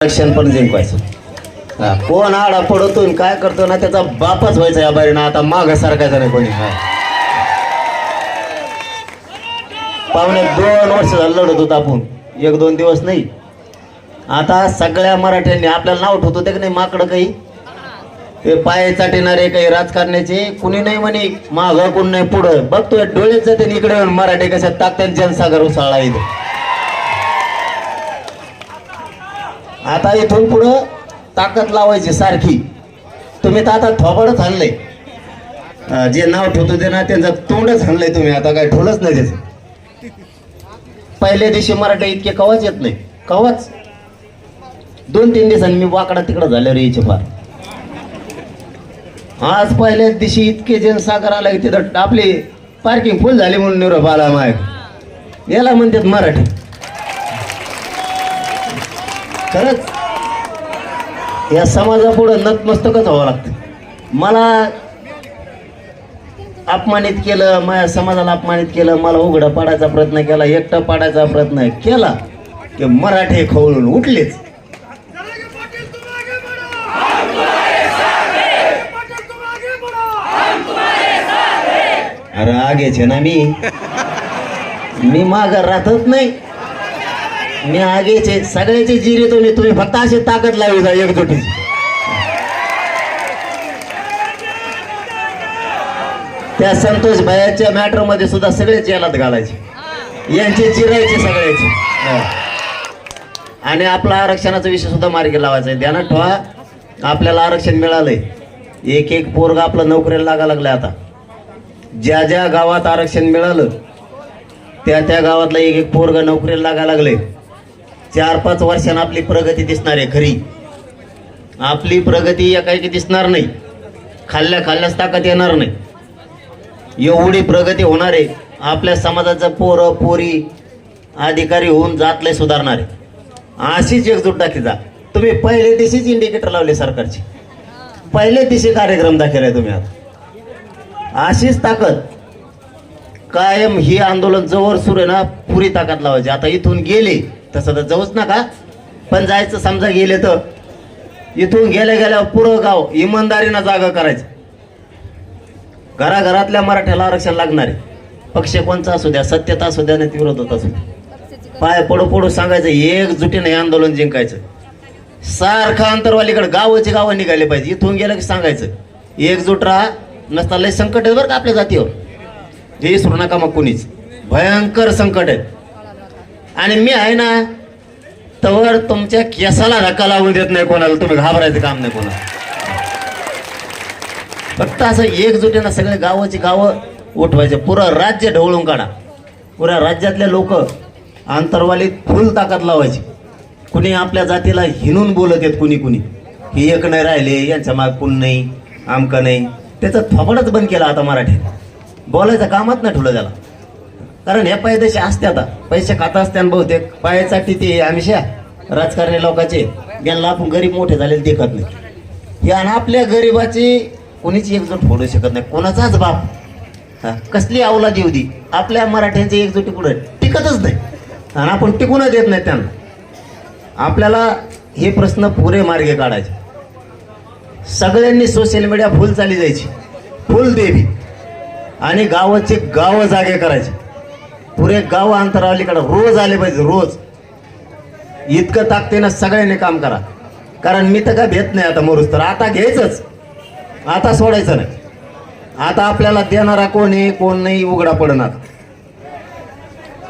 Election पण जिंकवायचं. हा, कोण आडा पडतो आणि काय करतो ना त्याचा बापच व्हायचा या बारीनं आता माग सारखायचा नाही कोणी. हा. पावणे दोन वर्ष झालं लढत होतो आपण. एक दोन दिवस नाही. आता सगळ्या मराठ्यांनी आपल्याला नाव ठेवतो ते की नाही माकडं काही? ते पाय चाटणारे काही राजकारण्याचे कुणी नाही म्हणे माग कोण नाही पुढं. बघतोय डोळेच जाते आणि इकडे येऊन मराठी कशा टाकतात जनसागर उसाळा इथं. आता इथून पुढं ताकद लावायची सारखी. तुम्ही तर आता थोबडच आणलंय जे नाव ठेवतो ते ना त्यांचं तोंडच हाणलंय तुम्ही. आता काय ठोलच नाही त्याचं. पहिल्या दिवशी मराठी इतके कवाच येत नाही. कवाच? दोन तीन दिवसांनी मी वाकडा तिकडं झाल्यावर यायचे फार. आज पहिल्याच दिवशी इतके जनसागर आला की तिथं आपली पार्किंग फुल झाली म्हणून निरोप आला माय. याला म्हणतात मराठी. खरंच या समाजापुढं नतमस्तकच व्हावं लागतं. मला अपमानित केलं माझ्या समाजाला अपमानित केलं मला उघडं पाडायचा प्रयत्न केला एकटं पाडायचा प्रयत्न केला की मराठे खवळून उठलेच. अरे आगेचे ना मी. मी माग राहतच नाही. मी आगेचे सगळ्याचे जिरे तुम्ही तुम्ही फक्त अशी ताकद लावी जा एकजुटी. त्या संतोष भयाच्या मॅटरमध्ये सुद्धा सगळे जेलात घालायचे. यांचे चिरायचे सगळ्याचे आणि आपला आरक्षणाचा विषय सुद्धा मार्गी लावायचा आहे. ध्यानात ठेवा आपल्याला आरक्षण मिळालंय. एक एक पोरगा आपलं नोकरीला लागा लागलाय आता. ज्या ज्या गावात आरक्षण मिळालं त्या त्या गावातला एक एक पोरग नोकरीला लागा लागले चार पाच वर्षांना आपली प्रगती दिसणार आहे खरी आपली प्रगती एकाएकी दिसणार नाही. खाल्ल्या खाल्ल्यास ताकद येणार नाही. एवढी प्रगती होणार आहे आपल्या समाजाचं पोरं पोरी अधिकारी होऊन जातले सुधारणार. आहे अशीच एकजूट दाखी जा. तुम्ही पहिले दिशीच इंडिकेटर लावले सरकारची. पहिले दिशी कार्यक्रम दाखवलाय तुम्ही आता. अशीच ताकद. कायम ही आंदोलन जवळ सुरू आहे ना पुरी ताकद लावायची. आता इथून गेले तसं तर जाऊच नका. पण जायचं समजा गेले तर इथून गेल्या गेल्या पुरं गाव इमानदारीनं जागा करायचं. घराघरातल्या मराठ्याला आरक्षण लागणार आहे. पक्ष कोणचा असू द्या सत्यता असू द्या नाही विरोधात असू द्या. पाय पडू पडू सांगायचं एकजुटीने हे आंदोलन जिंकायचं. सारखं अंतरवालीकडे गावाचे गावं निघाले पाहिजे. इथून गेलं की सांगायचं एकजूट राहा नसता लय संकट आहे बरं का आपल्या जातीवर. हे विसरू नका मग कुणीच. भयंकर संकट आहे आणि मी आहे ना तवर तुमच्या केसाला धक्का लावून देत नाही कोणाला. तुम्ही घाबरायचं काम नाही कोणाला. फक्त असं एकजुटीनं सगळे गावाची गावं उठवायचे. पुरं राज्य ढवळून काढा. पुऱ्या राज्यातले लोक आंतरवालीत फुल ताकद लावायची. कुणी आपल्या जातीला हिनून बोलत येत कुणी कुणी. ही एक नाही राहिले यांच्या माग कुण नाही आमका नाही. त्याचं थोपडच बंद केला आता मराठीत. बोलायचं कामात नाही ठेवलं त्याला. कारण हे पैदेशी असते आता पैसे खात असते आणि बहुतेक. पायासाठी ते आमिषा राजकारणी लोकांचे. ज्यांना आपण गरीब मोठे झालेले देखत नाही. आणि आपल्या गरीबाची कोणीच एकजूट फोडू शकत नाही. कोणाचाच बाप. कसली अवलाद येऊ दी. आपल्या मराठ्यांची एकजुटी पुढे टिकतच नाही. आणि आपण टिकूनच देत नाही त्यांना. आपल्याला हे प्रश्न पुरे मार्गे काढायचे. सगळ्यांनी सोशल मीडिया फुल चाली जायची. फुल देवी. आणि गावाचे गाव जागे करायचे. पुरे गाव अंतरावलीकडे रोज आले पाहिजे रोज. इतकं ताकदीनं सगळ्यांनी काम करा. कारण मी तर काय भेट नाही आता मरूस तर. आता घ्यायचंच. आता सोडायचं नाही. आता आपल्याला देणारा कोण आहे कोण नाही उघडा पडणार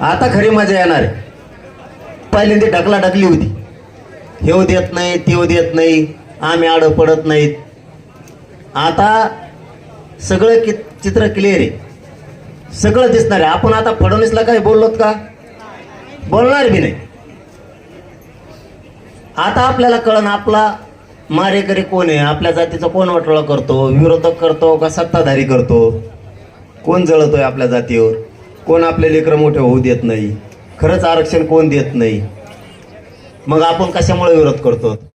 आता खरी मजा येणार आहे. पहिल्यांदा ढकला ढकली होती. हेव देत नाही तेव देत नाही आम्ही आडं पडत नाहीत. आता सगळं कि चित्र क्लिअर आहे. सगळं दिसणार आहे. आपण आता फडणवीसला काही बोललोत का? बोलणार बी नाही. आता आपल्याला कळण आपला मारेकरी कोण आहे? आपल्या जातीचा कोण वाटोळा करतो? विरोधक करतो का सत्ताधारी करतो? कोण जळतोय आपल्या जातीवर? कोण आपले लेकरं मोठे होऊ देत नाही? खरंच आरक्षण कोण देत नाही? मग आपण कशामुळे विरोध करतो?